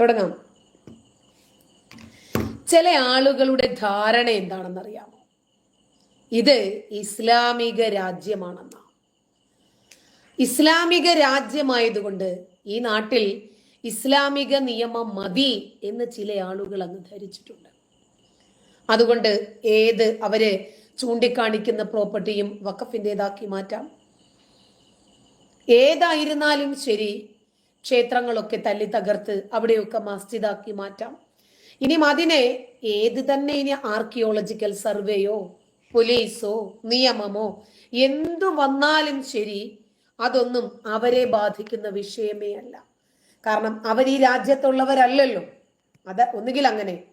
തുടങ്ങാം. ചില ആളുകളുടെ ധാരണ എന്താണെന്നറിയാമോ? ഇത് ഇസ്ലാമിക രാജ്യമാണെന്ന. ഇസ്ലാമിക രാജ്യമായതുകൊണ്ട് ഈ നാട്ടിൽ ഇസ്ലാമിക നിയമം മതി എന്ന് ചില ആളുകൾ അങ്ങ് ധരിച്ചിട്ടുണ്ട്. അതുകൊണ്ട് ഏത് അവർ ചൂണ്ടിക്കാണിക്കുന്ന പ്രോപ്പർട്ടിയും വക്കഫിന്റെതാക്കി മാറ്റാം. ഏതായിരുന്നാലും ശരി ക്ഷേത്രങ്ങളൊക്കെ തല്ലി തകർത്ത് അവിടെയൊക്കെ മസ്ജിദാക്കി മാറ്റാം. ഇനി അതിനെ ഏത് തന്നെ ഇനി ആർക്കിയോളജിക്കൽ സർവേയോ പോലീസോ നിയമമോ എന്തു വന്നാലും ശരി അതൊന്നും അവരെ ബാധിക്കുന്ന വിഷയമേ അല്ല. കാരണം അവർ ഈ രാജ്യത്തുള്ളവരല്ലല്ലോ. അത് ഒന്നുകിൽ അങ്ങനെ.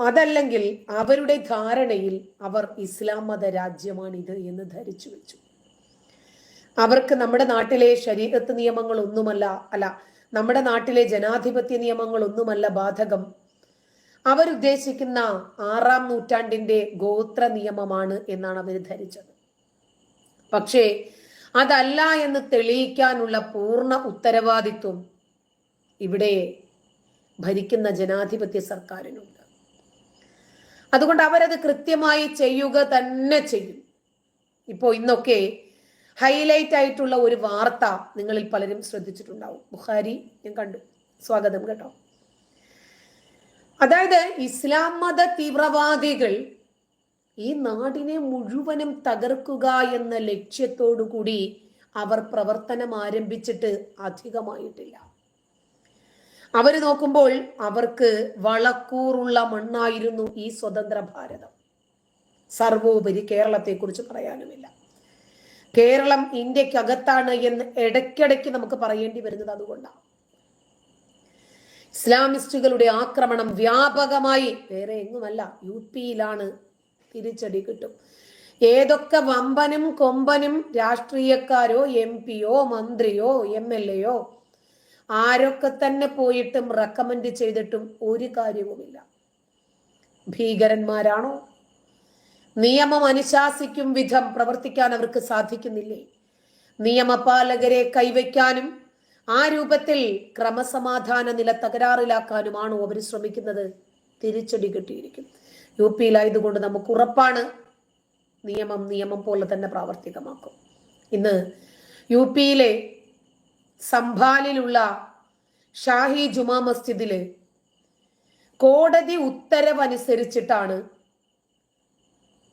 അതല്ലെങ്കിൽ അവരുടെ ധാരണയിൽ അവർ ഇസ്ലാം മത രാജ്യമാണിത് എന്ന് ധരിച്ചു വെച്ചു. അവർക്ക് നമ്മുടെ നാട്ടിലെ ശരീരത്ത് നിയമങ്ങൾ ഒന്നുമല്ല അല്ല നമ്മുടെ നാട്ടിലെ ജനാധിപത്യ നിയമങ്ങൾ ഒന്നുമല്ല ബാധകം. അവരുദ്ദേശിക്കുന്ന ആറാം നൂറ്റാണ്ടിന്റെ ഗോത്ര നിയമമാണ് എന്നാണ് അവർ ധരിച്ചത്. പക്ഷേ അതല്ല എന്ന് തെളിയിക്കാനുള്ള പൂർണ ഉത്തരവാദിത്വം ഇവിടെ ഭരിക്കുന്ന ജനാധിപത്യ സർക്കാരിനുണ്ട്. അതുകൊണ്ട് അവരത് കൃത്യമായി ചെയ്യുക തന്നെ ചെയ്യും. ഇപ്പോൾ ഇന്നൊക്കെ ഹൈലൈറ്റ് ആയിട്ടുള്ള ഒരു വാർത്ത നിങ്ങളിൽ പലരും ശ്രദ്ധിച്ചിട്ടുണ്ടാവും. ബുഖാരി ഞാൻ കണ്ടു. സ്വാഗതം കേട്ടോ. അതായത് ഇസ്ലാം മത തീവ്രവാദികൾ ഈ നാടിനെ മുഴുവനും തകർക്കുക എന്ന ലക്ഷ്യത്തോടു കൂടി അവർ പ്രവർത്തനം ആരംഭിച്ചിട്ട് അധികമായിട്ടില്ല. അവർ നോക്കുമ്പോൾ അവർക്ക് വളക്കൂറുള്ള മണ്ണായിരുന്നു ഈ സ്വതന്ത്ര ഭാരതം. സർവോപരി കേരളത്തെക്കുറിച്ച് പറയാനുമില്ല. കേരളം ഇന്ത്യക്കകത്താണ് എന്ന് ഇടയ്ക്കിടയ്ക്ക് നമുക്ക് പറയേണ്ടി വരുന്നത് അതുകൊണ്ടാണ്. ഇസ്ലാമിസ്റ്റുകളുടെ ആക്രമണം വ്യാപകമായി വേറെ എങ്ങുമല്ല യു പിയിലാണ് തിരിച്ചടി കിട്ടും. ഏതൊക്കെ വമ്പനും കൊമ്പനും രാഷ്ട്രീയക്കാരോ എം പിയോ മന്ത്രിയോ എം എൽ എയോ ആരൊക്കെ തന്നെ പോയിട്ടും റെക്കമെൻഡ് ചെയ്തിട്ടും ഒരു കാര്യവുമില്ല. ഭീകരന്മാരാണോ? നിയമം അനുശാസിക്കും വിധം പ്രവർത്തിക്കാൻ അവർക്ക് സാധിക്കുന്നില്ലേ? നിയമപാലകരെ കൈവയ്ക്കാനും ആ രൂപത്തിൽ ക്രമസമാധാന നില തകരാറിലാക്കാനുമാണോ അവർ ശ്രമിക്കുന്നത്? തിരിച്ചടി കിട്ടിയിരിക്കും യു പിയിലായതുകൊണ്ട് നമുക്ക് ഉറപ്പാണ് നിയമം നിയമം പോലെ തന്നെ പ്രാവർത്തികമാക്കും. ഇന്ന് യു പിയിലെ സംഭാലിലുള്ള ഷാഹി ജുമാ മസ്ജിദിൽ കോടതി ഉത്തരവ് അനുസരിച്ചിട്ടാണ്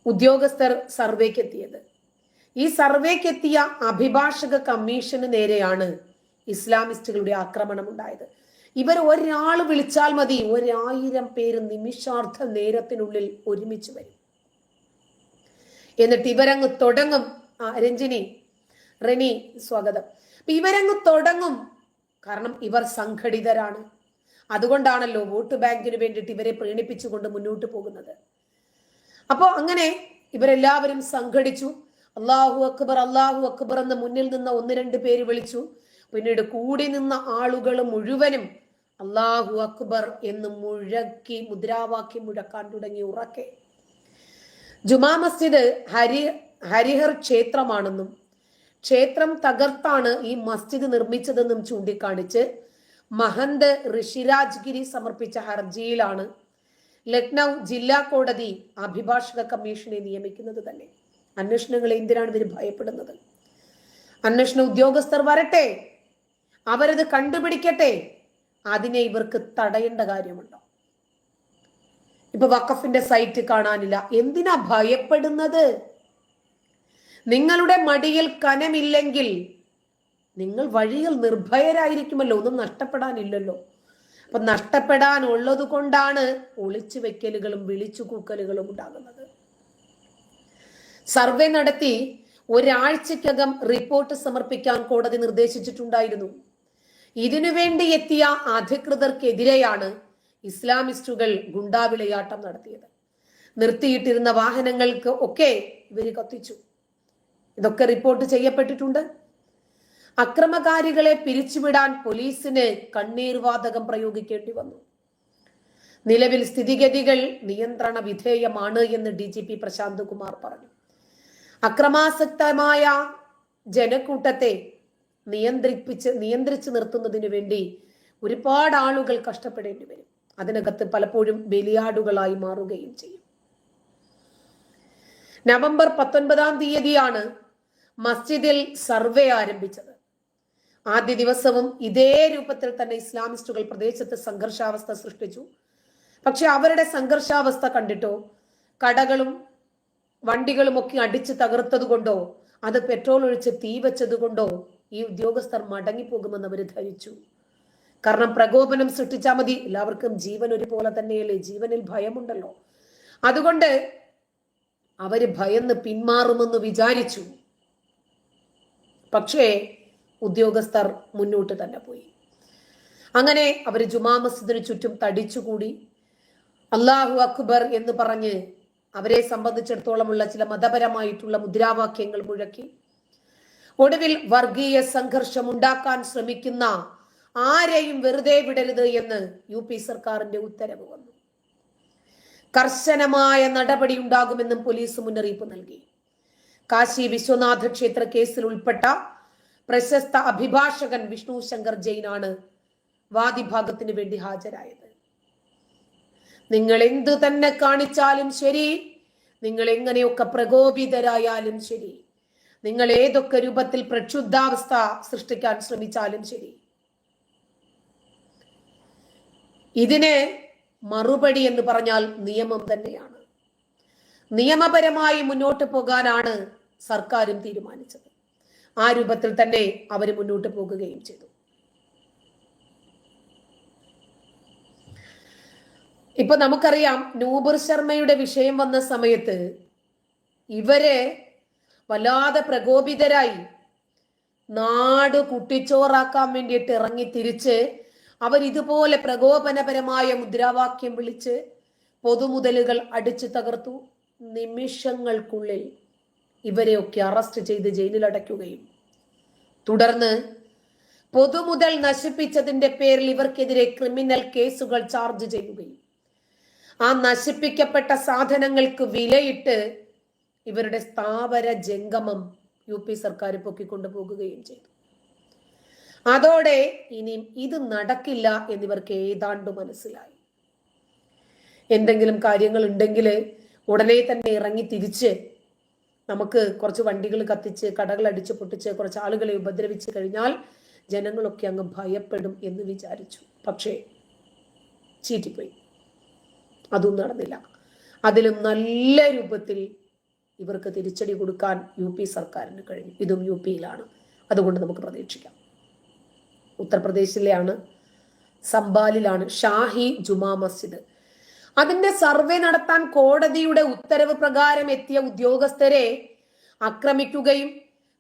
ഉദ്യോഗസ്ഥർ സർവേക്ക് എത്തിയത് ഈ സർവേക്ക് എത്തിയ അഭിഭാഷക കമ്മീഷന് നേരെയാണ് ഇസ്ലാമിസ്റ്റുകളുടെ ആക്രമണം ഉണ്ടായത് ഇവർ ഒരാൾ വിളിച്ചാൽ മതി ഒരായിരം പേര് നിമിഷാർത്ഥ നേരത്തിനുള്ളിൽ ഒരുമിച്ച് വരും. എന്നിട്ട് ഇവരങ്ങ് തുടങ്ങും. രഞ്ജിനി റെനി സ്വാഗതം. ഇവരങ്ങ് തുടങ്ങും. കാരണം ഇവർ സംഘടിതരാണ്. അതുകൊണ്ടാണല്ലോ വോട്ട് ബാങ്കിന് വേണ്ടിയിട്ട് ഇവരെ പ്രീണിപ്പിച്ചുകൊണ്ട് മുന്നോട്ട് പോകുന്നത്. അപ്പോൾ അങ്ങനെ ഇവരെല്ലാവരും സംഘടിച്ചു. അള്ളാഹു അക്ബർ അള്ളാഹു അക്ബർ എന്ന് മുന്നിൽ നിന്ന് ഒന്ന് രണ്ട് പേര് വിളിച്ചു. പിന്നീട് കൂടി നിന്ന ആളുകൾ മുഴുവനും അള്ളാഹു അക്ബർ എന്ന് മുഴക്കി മുദ്രാവാക്യം മുഴക്കാൻ തുടങ്ങി ഉറക്കെ. ജുമാ മസ്ജിദ് ഹരി ഹരിഹർ ക്ഷേത്രമാണെന്നും ക്ഷേത്രം തകർത്താണ് ഈ മസ്ജിദ് നിർമ്മിച്ചതെന്നും ചൂണ്ടിക്കാണിച്ച് മഹന്ത് ഋഷിരാജ്ഗിരി സമർപ്പിച്ച ഹർജിയിലാണ് ലക്നൗ ജില്ലാ കോടതി അഭിഭാഷക കമ്മീഷനെ നിയമിക്കുന്നത് തന്നെ. അന്വേഷണങ്ങൾ എന്തിനാണ് ഇവർ ഭയപ്പെടുന്നത്? അന്വേഷണ ഉദ്യോഗസ്ഥർ വരട്ടെ. അവരത് കണ്ടുപിടിക്കട്ടെ. അതിനെ ഇവർക്ക് തടയേണ്ട കാര്യമുണ്ടോ? ഇപ്പൊ വഖഫിന്റെ സൈറ്റ് കാണാനില്ല. എന്തിനാ ഭയപ്പെടുന്നത്? നിങ്ങളുടെ മടിയിൽ കനമില്ലെങ്കിൽ നിങ്ങൾ വഴിയിൽ നിർഭയരായിരിക്കുമല്ലോ. ഒന്നും നഷ്ടപ്പെടാനില്ലല്ലോ. അപ്പൊ നഷ്ടപ്പെടാനുള്ളത് കൊണ്ടാണ് ഒളിച്ചു വെക്കലുകളും വിളിച്ചു കൂക്കലുകളും ഉണ്ടാകുന്നത്. സർവേ നടത്തി ഒരാഴ്ചക്കകം റിപ്പോർട്ട് സമർപ്പിക്കാൻ കോടതി നിർദ്ദേശിച്ചിട്ടുണ്ടായിരുന്നു. ഇതിനുവേണ്ടി എത്തിയ അധികൃതർക്കെതിരെയാണ് ഇസ്ലാമിസ്റ്റുകൾ ഗുണ്ടാവിളയാട്ടം നടത്തിയത്. നിർത്തിയിട്ടിരുന്ന വാഹനങ്ങൾക്ക് ഒക്കെ ഇവർ കത്തിച്ചു. ഇതൊക്കെ റിപ്പോർട്ട് ചെയ്യപ്പെട്ടിട്ടുണ്ട്. അക്രമകാരികളെ പിരിച്ചുവിടാൻ പോലീസിന് കണ്ണീർവാതകം പ്രയോഗിക്കേണ്ടി വന്നു. നിലവിൽ സ്ഥിതിഗതികൾ നിയന്ത്രണ വിധേയമാണ് എന്ന് D G P Prashant Kumar പറഞ്ഞു. അക്രമാസക്തമായ ജനക്കൂട്ടത്തെ നിയന്ത്രിപ്പിച്ച് നിയന്ത്രിച്ചു നിർത്തുന്നതിന് വേണ്ടി ഒരുപാട് ആളുകൾ കഷ്ടപ്പെടേണ്ടി വരും. അതിനകത്ത് പലപ്പോഴും ബലിയാടുകളായി മാറുകയും ചെയ്യും. നവംബർ പത്തൊൻപതാം തീയതിയാണ് മസ്ജിദിൽ സർവേ ആരംഭിച്ചത്. ആദ്യ ദിവസവും ഇതേ രൂപത്തിൽ തന്നെ ഇസ്ലാമിസ്റ്റുകൾ പ്രദേശത്ത് സംഘർഷാവസ്ഥ സൃഷ്ടിച്ചു. പക്ഷെ അവരുടെ സംഘർഷാവസ്ഥ കണ്ടിട്ടോ കടകളും വണ്ടികളും ഒക്കെ അടിച്ച് തകർത്തത് കൊണ്ടോ അത് പെട്രോൾ ഒഴിച്ച് തീ വെച്ചത് കൊണ്ടോ ഈ ഉദ്യോഗസ്ഥർ മടങ്ങിപ്പോകുമെന്ന് അവർ ധരിച്ചു. കാരണം പ്രകോപനം സൃഷ്ടിച്ചാൽ മതി. എല്ലാവർക്കും ജീവൻ ഒരുപോലെ തന്നെയല്ലേ? ജീവനിൽ ഭയമുണ്ടല്ലോ. അതുകൊണ്ട് അവർ ഭയന്ന് പിന്മാറുമെന്ന് വിചാരിച്ചു. പക്ഷേ ഉദ്യോഗസ്ഥർ മുന്നോട്ട് തന്നെ പോയി. അങ്ങനെ അവർ ജുമാ മസ്ജിദിന് ചുറ്റും തടിച്ചുകൂടി. അള്ളാഹു അക്ബർ എന്ന് പറഞ്ഞ് അവരെ സംബന്ധിച്ചിടത്തോളമുള്ള ചില മതപരമായിട്ടുള്ള മുദ്രാവാക്യങ്ങൾ മുഴക്കി. ഒടുവിൽ വർഗീയ സംഘർഷം ഉണ്ടാക്കാൻ ശ്രമിക്കുന്ന ആരെയും വെറുതെ വിടരുത് എന്ന് യു പി സർക്കാരിന്റെ ഉത്തരവ് വന്നു. കർശനമായ നടപടി ഉണ്ടാകുമെന്നും പോലീസ് മുന്നറിയിപ്പ് നൽകി. കാശി വിശ്വനാഥ ക്ഷേത്ര കേസിൽ ഉൾപ്പെട്ട പ്രശസ്ത അഭിഭാഷകൻ വിഷ്ണു ശങ്കർ ജെയിനാണ് വാദിഭാഗത്തിന് വേണ്ടി ഹാജരായത്. നിങ്ങൾ എന്തു തന്നെ കാണിച്ചാലും ശരി നിങ്ങൾ എങ്ങനെയൊക്കെ പ്രകോപിതരായാലും ശരി നിങ്ങൾ ഏതൊക്കെ രൂപത്തിൽ പ്രക്ഷുബ്ധാവസ്ഥ സൃഷ്ടിക്കാൻ ശ്രമിച്ചാലും ശരി. ഇതിനെ മറുപടി എന്ന് പറഞ്ഞാൽ നിയമം തന്നെയാണ്. നിയമപരമായി മുന്നോട്ട് പോകാനാണ് സർക്കാരും തീരുമാനിച്ചത്. ആ രൂപത്തിൽ തന്നെ അവർ മുന്നോട്ട് പോകുകയും ചെയ്തു. ഇപ്പൊ നമുക്കറിയാം നൂബർ ശർമ്മയുടെ വിഷയം വന്ന സമയത്ത് ഇവരെ വല്ലാതെ പ്രകോപിതരായി നാട് കുട്ടിച്ചോറാക്കാൻ വേണ്ടിയിട്ട് ഇറങ്ങി തിരിച്ച് അവർ ഇതുപോലെ പ്രകോപനപരമായ മുദ്രാവാക്യം വിളിച്ച് പൊതുമുതലുകൾ അടിച്ചു തകർത്തു. നിമിഷങ്ങൾക്കുള്ളിൽ ഇവരെയൊക്കെ അറസ്റ്റ് ചെയ്ത് ജയിലിൽ അടയ്ക്കുകയും തുടർന്ന് പൊതുമുതൽ നശിപ്പിച്ചതിന്റെ പേരിൽ ഇവർക്കെതിരെ ക്രിമിനൽ കേസുകൾ ചാർജ് ചെയ്യുകയും ആ നശിപ്പിക്കപ്പെട്ട സാധനങ്ങൾക്ക് വിലയിട്ട് ഇവരുടെ സ്ഥാവര ജംഗമം യു പി സർക്കാർ പൊക്കിക്കൊണ്ടു പോകുകയും ചെയ്തു. അതോടെ ഇനി ഇത് നടക്കില്ല എന്നിവർക്ക് ഏതാണ്ട് മനസ്സിലായി. എന്തെങ്കിലും കാര്യങ്ങൾ ഉണ്ടെങ്കിൽ ഉടനെ തന്നെ ഇറങ്ങി തിരിച്ച് നമുക്ക് കുറച്ച് വണ്ടികൾ കത്തിച്ച് കടകൾ അടിച്ചു പൊട്ടിച്ച് കുറച്ച് ആളുകളെ ഉപദ്രവിച്ച് കഴിഞ്ഞാൽ ജനങ്ങളൊക്കെ അങ്ങ് ഭയപ്പെടും എന്ന് വിചാരിച്ചു. പക്ഷേ ചീറ്റിപ്പോയി. അതും നടന്നില്ല. അതിലും നല്ല രൂപത്തിൽ ഇവർക്ക് തിരിച്ചടി കൊടുക്കാൻ യു പി സർക്കാരിന് കഴിഞ്ഞു. ഇതും യു പിയിലാണ്. അതുകൊണ്ട് നമുക്ക് പ്രതീക്ഷിക്കാം. ഉത്തർപ്രദേശിലെയാണ് സംബാലിലാണ് ഷാഹി ജുമാ മസ്ജിദ്. അതിന്റെ സർവേ നടത്താൻ കോടതിയുടെ ഉത്തരവ് പ്രകാരം എത്തിയ ഉദ്യോഗസ്ഥരെ ആക്രമിക്കുകയും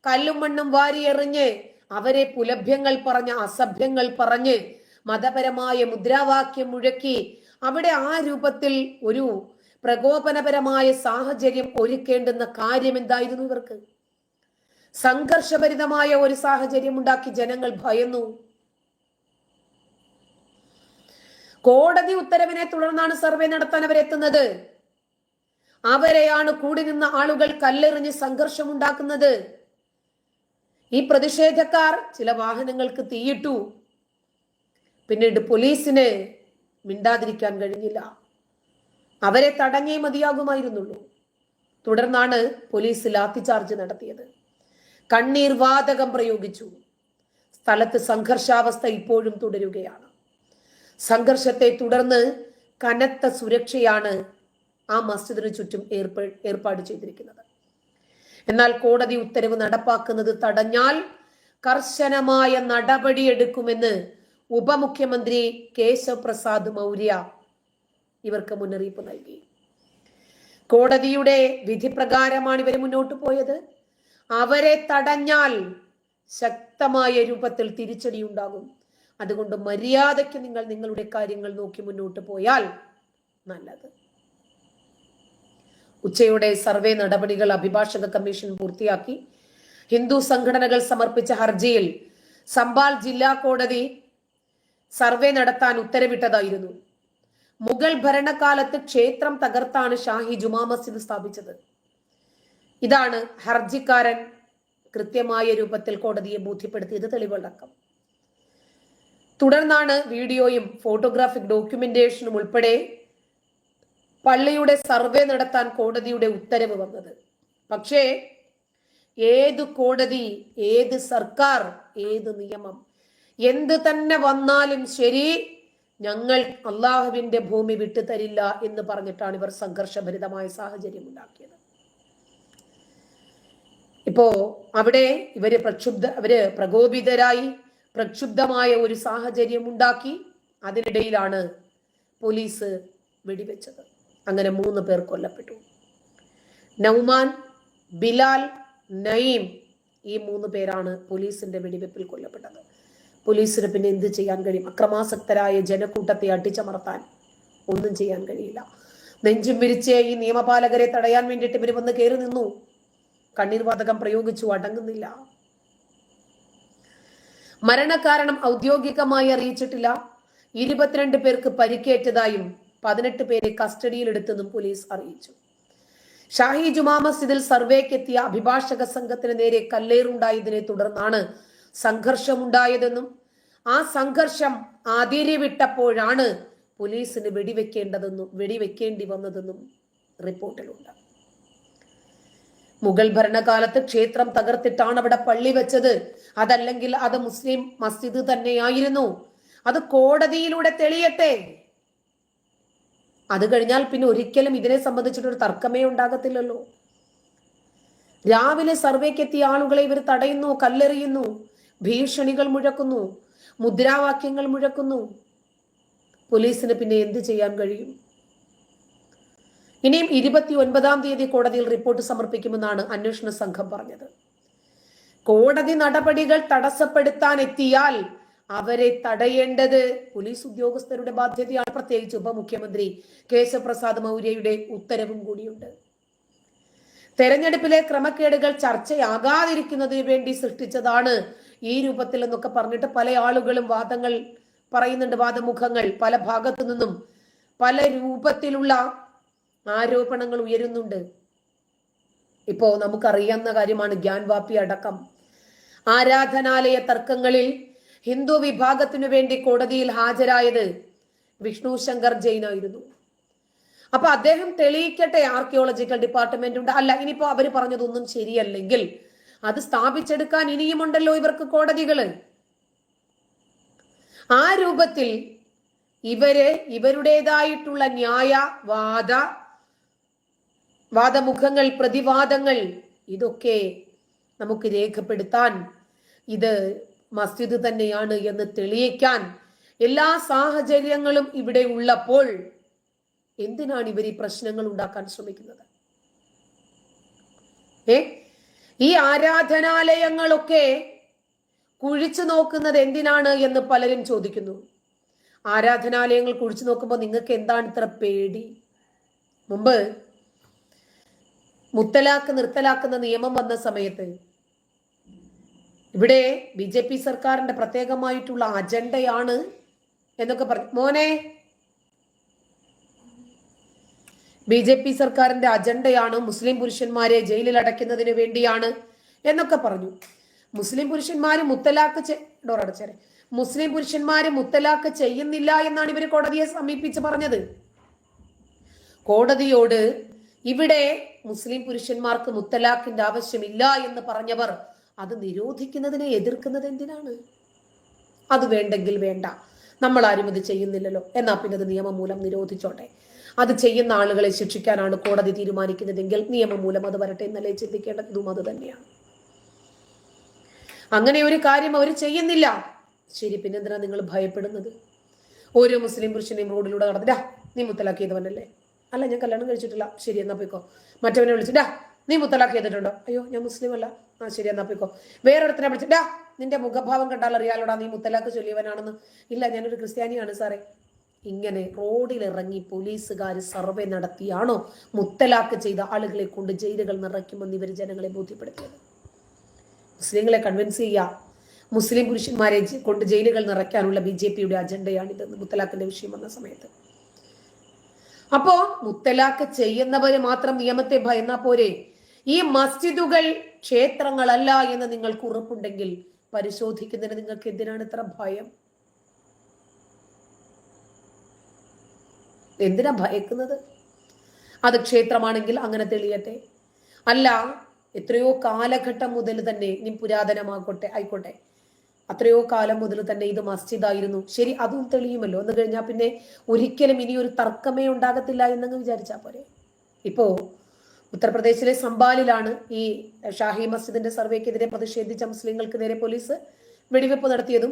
കല്ലും മണ്ണും വാരി എറിഞ്ഞ് അവരെ പുലഭ്യങ്ങൾ പറഞ്ഞ് അസഭ്യങ്ങൾ പറഞ്ഞ് മതപരമായ മുദ്രാവാക്യം മുഴക്കി അവിടെ ആ രൂപത്തിൽ ഒരു പ്രകോപനപരമായ സാഹചര്യം ഒരുക്കേണ്ടുന്ന കാര്യം എന്തായിരുന്നു ഇവർക്ക്? സംഘർഷഭരിതമായ ഒരു സാഹചര്യം ഉണ്ടാക്കി ജനങ്ങൾ ഭയന്നു. കോടതി ഉത്തരവിനെ തുടർന്നാണ് സർവേ നടത്താൻ അവരെത്തുന്നത്. അവരെയാണ് കൂടി നിന്ന ആളുകൾ കല്ലെറിഞ്ഞ് സംഘർഷമുണ്ടാക്കുന്നത്. ഈ പ്രതിഷേധക്കാർ ചില വാഹനങ്ങൾക്ക് തീയിട്ടു. പിന്നീട് പോലീസിന് മിണ്ടാതിരിക്കാൻ കഴിഞ്ഞില്ല. അവരെ തടഞ്ഞേ മതിയാകുമായിരുന്നുള്ളൂ. തുടർന്നാണ് പോലീസ് ലാത്തിചാർജ് നടത്തിയത്. കണ്ണീർ വാതകം പ്രയോഗിച്ചു. സ്ഥലത്ത് സംഘർഷാവസ്ഥ ഇപ്പോഴും തുടരുകയാണ്. സംഘർഷത്തെ തുടർന്ന് കനത്ത സുരക്ഷയാണ് ആ മസ്ജിദിന് ചുറ്റും ഏർപ്പാട് ചെയ്തിരിക്കുന്നത്. എന്നാൽ കോടതി ഉത്തരവ് നടപ്പാക്കുന്നത് തടഞ്ഞാൽ കർശനമായ നടപടിയെടുക്കുമെന്ന് ഉപമുഖ്യമന്ത്രി കേശവ് പ്രസാദ് മൗര്യ ഇവർക്ക് മുന്നറിയിപ്പ് നൽകി. കോടതിയുടെ വിധി പ്രകാരമാണ് ഇവർ മുന്നോട്ട് പോയത്. അവരെ തടഞ്ഞാൽ ശക്തമായ രൂപത്തിൽ തിരിച്ചടി ഉണ്ടാകും അതുകൊണ്ട് മര്യാദയ്ക്ക് നിങ്ങൾ നിങ്ങളുടെ കാര്യങ്ങൾ നോക്കി മുന്നോട്ട് പോയാൽ നല്ലത്. ഉച്ചയോടെ സർവേ നടപടികൾ അഭിഭാഷക കമ്മീഷൻ പൂർത്തിയാക്കി. ഹിന്ദു സംഘടനകൾ സമർപ്പിച്ച ഹർജിയിൽ സംബാൽ ജില്ലാ കോടതി സർവേ നടത്താൻ ഉത്തരവിട്ടതായിരുന്നു. മുഗൾ ഭരണകാലത്ത് ക്ഷേത്രം തകർത്താണ് ഷാഹി ജുമാ മസ്ജിദ് സ്ഥാപിച്ചത്. ഇതാണ് ഹർജിക്കാരൻ കൃത്യമായ രൂപത്തിൽ കോടതിയെ ബോധ്യപ്പെടുത്തിയത് തെളിവടക്കം തുടർന്നാണ് വീഡിയോയും ഫോട്ടോഗ്രാഫിക് ഡോക്യുമെന്റേഷനും ഉൾപ്പെടെ പള്ളിയുടെ സർവേ നടത്താൻ കോടതിയുടെ ഉത്തരവ് വന്നത്. പക്ഷേ ഏത് കോടതി ഏത് സർക്കാർ ഏത് നിയമം എന്ത് തന്നെ വന്നാലും ശരി ഞങ്ങൾ അള്ളാഹുവിന്റെ ഭൂമി വിട്ടു തരില്ല എന്ന് പറഞ്ഞിട്ടാണ് ഇവർ സംഘർഷഭരിതമായ സാഹചര്യം ഉണ്ടാക്കിയത്. ഇപ്പോ അവിടെ ഇവർ പ്രക്ഷുബ്ധ അവർ പ്രകോപിതരായി. പ്രക്ഷുബ്ധമായ ഒരു സാഹചര്യം ഉണ്ടാക്കി അതിനിടയിലാണ് പോലീസ് വെടിവെച്ചത്. അങ്ങനെ മൂന്ന് പേർ കൊല്ലപ്പെട്ടു. നൗമാൻ ബിലാൽ നയീം ഈ മൂന്ന് പേരാണ് പോലീസിന്റെ വെടിവെപ്പിൽ കൊല്ലപ്പെട്ടത്. പോലീസിന് പിന്നെ എന്ത് ചെയ്യാൻ കഴിയും? അക്രമാസക്തരായ ജനക്കൂട്ടത്തെ അടിച്ചമർത്താൻ ഒന്നും ചെയ്യാൻ കഴിയില്ല. നെഞ്ചും വിരിച്ച് ഈ നിയമപാലകരെ തടയാൻ വേണ്ടിയിട്ട് ഇവർ വന്ന് കയറി നിന്നു. കണ്ണീർ വാതകം പ്രയോഗിച്ചു അടങ്ങുന്നില്ല. മരണകാരണം ഔദ്യോഗികമായി അറിയിച്ചിട്ടില്ല. ഇരുപത്തിരണ്ട് പേർക്ക് പരിക്കേറ്റതായും പതിനെട്ട് പേരെ കസ്റ്റഡിയിലെടുത്തെന്നും പോലീസ് അറിയിച്ചു. ഷാഹി ജുമാ മസ്ജിദിൽ സർവേക്കെത്തിയ അഭിഭാഷക സംഘത്തിന് നേരെ കല്ലേറുണ്ടായതിനെ തുടർന്നാണ് സംഘർഷമുണ്ടായതെന്നും ആ സംഘർഷം അതിരിവിട്ടപ്പോഴാണ് പോലീസിന് വെടിവെക്കേണ്ടതെന്നും വെടിവെക്കേണ്ടി വന്നതെന്നും റിപ്പോർട്ടിലുണ്ട്. മുഗൾ ഭരണകാലത്ത് ക്ഷേത്രം തകർത്തിട്ടാണ് അവിടെ പള്ളി വെച്ചത്. അതല്ലെങ്കിൽ അത് മുസ്ലിം മസ്ജിദ് തന്നെയായിരുന്നു. അത് കോടതിയിലൂടെ തെളിയട്ടെ. അത് കഴിഞ്ഞാൽ പിന്നെ ഒരിക്കലും ഇതിനെ സംബന്ധിച്ചിട്ടൊരു തർക്കമേ ഉണ്ടാകത്തില്ലല്ലോ. രാവിലെ സർവേക്കെത്തിയ ആളുകളെ ഇവർ തടയുന്നു കല്ലെറിയുന്നു ഭീഷണികൾ മുഴക്കുന്നു മുദ്രാവാക്യങ്ങൾ മുഴക്കുന്നു. പോലീസിന് പിന്നെ എന്ത് ചെയ്യാൻ കഴിയും? ഇനിയും ഇരുപത്തി ഒൻപതാം തീയതി കോടതിയിൽ റിപ്പോർട്ട് സമർപ്പിക്കുമെന്നാണ് അന്വേഷണ സംഘം പറഞ്ഞത്. കോടതി നടപടികൾ തടസ്സപ്പെടുത്താൻ എത്തിയാൽ അവരെ തടയേണ്ടത് പോലീസ് ഉദ്യോഗസ്ഥരുടെ ബാധ്യതയാണ്. പ്രത്യേകിച്ച് ഉപമുഖ്യമന്ത്രി കേശവപ്രസാദ് മൗര്യയുടെ ഉത്തരവും കൂടിയുണ്ട്. തെരഞ്ഞെടുപ്പിലെ ക്രമക്കേടുകൾ ചർച്ചയാകാതിരിക്കുന്നതിന് വേണ്ടി സൃഷ്ടിച്ചതാണ് ഈ രൂപത്തിൽ എന്നൊക്കെ പറഞ്ഞിട്ട് പല ആളുകളും വാദങ്ങൾ പറയുന്നുണ്ട്. വാദമുഖങ്ങൾ പല ഭാഗത്തു നിന്നും പല രൂപത്തിലുള്ള ആരോപണങ്ങൾ ഉയരുന്നുണ്ട്. ഇപ്പോ നമുക്കറിയാവുന്ന കാര്യമാണ് ഗ്യാൻവാപ്പി അടക്കം. ആരാധനാലയ തർക്കങ്ങളിൽ ഹിന്ദു വിഭാഗത്തിനു വേണ്ടി കോടതിയിൽ ഹാജരായത് വിഷ്ണു ശങ്കർ ജെയിൻ ആയിരുന്നു. അപ്പൊ അദ്ദേഹം തെളിയിക്കട്ടെ ആർക്കിയോളജിക്കൽ ഡിപ്പാർട്ട്മെന്റ് ഉണ്ട്. അല്ല ഇനിയിപ്പോ അവർ പറഞ്ഞതൊന്നും ശരിയല്ലെങ്കിൽ അത് സ്ഥാപിച്ചെടുക്കാൻ ഇനിയുമുണ്ടല്ലോ ഇവർക്ക് കോടതികൾ. ആ രൂപത്തിൽ ഇവർ ഇവരുടേതായിട്ടുള്ള ന്യായ വാദ വാദമുഖങ്ങൾ പ്രതിവാദങ്ങൾ ഇതൊക്കെ നമുക്ക് രേഖപ്പെടുത്താൻ ഇത് മസ്ജിദ് തന്നെയാണ് എന്ന് തെളിയിക്കാൻ എല്ലാ സാഹചര്യങ്ങളും ഇവിടെ ഉള്ളപ്പോൾ എന്തിനാണ് ഇവർ ഈ പ്രശ്നങ്ങൾ ഉണ്ടാക്കാൻ ശ്രമിക്കുന്നത്? ഏ? ഈ ആരാധനാലയങ്ങളൊക്കെ കുഴിച്ചു നോക്കുന്നത് എന്തിനാണ് എന്ന് പലരും ചോദിക്കുന്നു. ആരാധനാലയങ്ങൾ കുഴിച്ചു നോക്കുമ്പോൾ നിങ്ങൾക്ക് എന്താണ് ഇത്ര പേടി? മുമ്പ് മുത്തലാക്ക് നിർത്തലാക്കുന്ന നിയമം വന്ന സമയത്ത് ഇവിടെ ബി ജെ പി സർക്കാരിന്റെ പ്രത്യേകമായിട്ടുള്ള അജണ്ടയാണ് എന്നൊക്കെ പറഞ്ഞു. മോനെ ബി ജെ പി സർക്കാരിന്റെ അജണ്ടയാണ് മുസ്ലിം പുരുഷന്മാരെ ജയിലിൽ അടയ്ക്കുന്നതിന് വേണ്ടിയാണ് എന്നൊക്കെ പറഞ്ഞു. മുസ്ലിം പുരുഷന്മാര് മുത്തലാക്ക് ഡോറടച്ചേരെ മുസ്ലിം പുരുഷന്മാര് മുത്തലാക്ക് ചെയ്യുന്നില്ല എന്നാണ് ഇവർ കോടതിയെ സമീപിച്ച് പറഞ്ഞത്. കോടതിയോട് ഇവിടെ മുസ്ലിം പുരുഷന്മാർക്ക് മുത്തലാഖിന്റെ ആവശ്യമില്ല എന്ന് പറഞ്ഞവർ അത് നിരോധിക്കുന്നതിനെ എതിർക്കുന്നത് എന്തിനാണ്? അത് വേണ്ടെങ്കിൽ വേണ്ട. നമ്മൾ ആരും ഇത് ചെയ്യുന്നില്ലല്ലോ. എന്നാ പിന്നെ അത് നിയമം മൂലം നിരോധിച്ചോട്ടെ? അത് ചെയ്യുന്ന ആളുകളെ ശിക്ഷിക്കാനാണ് കോടതി തീരുമാനിക്കുന്നതെങ്കിൽ നിയമം മൂലം അത് വരട്ടെ എന്നല്ലേ ചിന്തിക്കേണ്ടത് അത് തന്നെയാണ്. അങ്ങനെ ഒരു കാര്യം അവർ ചെയ്യുന്നില്ല. ശരി പിന്നെന്തിനാ നിങ്ങൾ ഭയപ്പെടുന്നത്? ഓരോ മുസ്ലിം പുരുഷനെയും റോഡിലൂടെ നടന്നില്ല നീ മുത്തലാഖ് ചെയ്തവനല്ലേ? അല്ല ഞാൻ കല്യാണം കഴിച്ചിട്ടില്ല. ശരി എന്നാ പോയിക്കോ. മറ്റവനെ വിളിച്ചിട്ടാ നീ മുത്തലാഖ് ചെയ്തിട്ടുണ്ടോ? അയ്യോ ഞാൻ മുസ്ലിം അല്ല. ആ ശരി എന്നാ പോയിക്കോ. വേറൊരുത്തനെ വിളിച്ചിട്ടാ നിന്റെ മുഖഭാവം കണ്ടാൽ അറിയാലോടാ നീ മുത്തലാഖ് ചൊല്ലിയവനാണെന്ന്. ഇല്ല ഞാനൊരു ക്രിസ്ത്യാനിയാണ് സാറേ. ഇങ്ങനെ റോഡിൽ റോഡിലിറങ്ങി പോലീസുകാർ സർവേ നടത്തിയാണോ മുത്തലാക്ക് ചെയ്ത ആളുകളെ കൊണ്ട് ജയിലുകൾ നിറയ്ക്കുമെന്ന് ഇവർ ജനങ്ങളെ ബോധ്യപ്പെടുത്തിയത്? മുസ്ലിങ്ങളെ കൺവിൻസ് ചെയ്യുക. മുസ്ലിം പുരുഷന്മാരെ കൊണ്ട് ജയിലുകൾ നിറയ്ക്കാനുള്ള ബി ജെ പിയുടെ അജണ്ടയാണിതെന്ന് മുത്തലാഖിന്റെ വിഷയം വന്ന സമയത്ത്. അപ്പോ മുത്തലാക്ക് ചെയ്യുന്നവര് മാത്രം നിയമത്തെ ഭയന്നാ പോരെ. ഈ മസ്ജിദുകൾ ക്ഷേത്രങ്ങളല്ല എന്ന് നിങ്ങൾക്ക് ഉറപ്പുണ്ടെങ്കിൽ പരിശോധിക്കുന്നതിന് നിങ്ങൾക്ക് എന്തിനാണ് ഇത്ര ഭയം. എന്തിനാ ഭയക്കുന്നത്? അത് ക്ഷേത്രമാണെങ്കിൽ അങ്ങനെ തെളിയട്ടെ. അല്ല എത്രയോ കാലഘട്ടം മുതൽ തന്നെ ഇനി പുരാതനമാക്കോട്ടെ ആയിക്കോട്ടെ. അത്രയോ കാലം മുതൽ തന്നെ ഇത് മസ്ജിദായിരുന്നു. ശരി അതും തെളിയുമല്ലോ. എന്ന് കഴിഞ്ഞാൽ പിന്നെ ഒരിക്കലും ഇനി ഒരു തർക്കമേ ഉണ്ടാകത്തില്ല എന്നങ്ങ് വിചാരിച്ചാൽ പോരെ. ഇപ്പോ ഉത്തർപ്രദേശിലെ സംബാലിലാണ് ഈ ഷാഹി മസ്ജിദിന്റെ സർവേക്കെതിരെ പ്രതിഷേധിച്ച മുസ്ലിങ്ങൾക്ക് നേരെ പോലീസ് വെടിവെപ്പ് നടത്തിയതും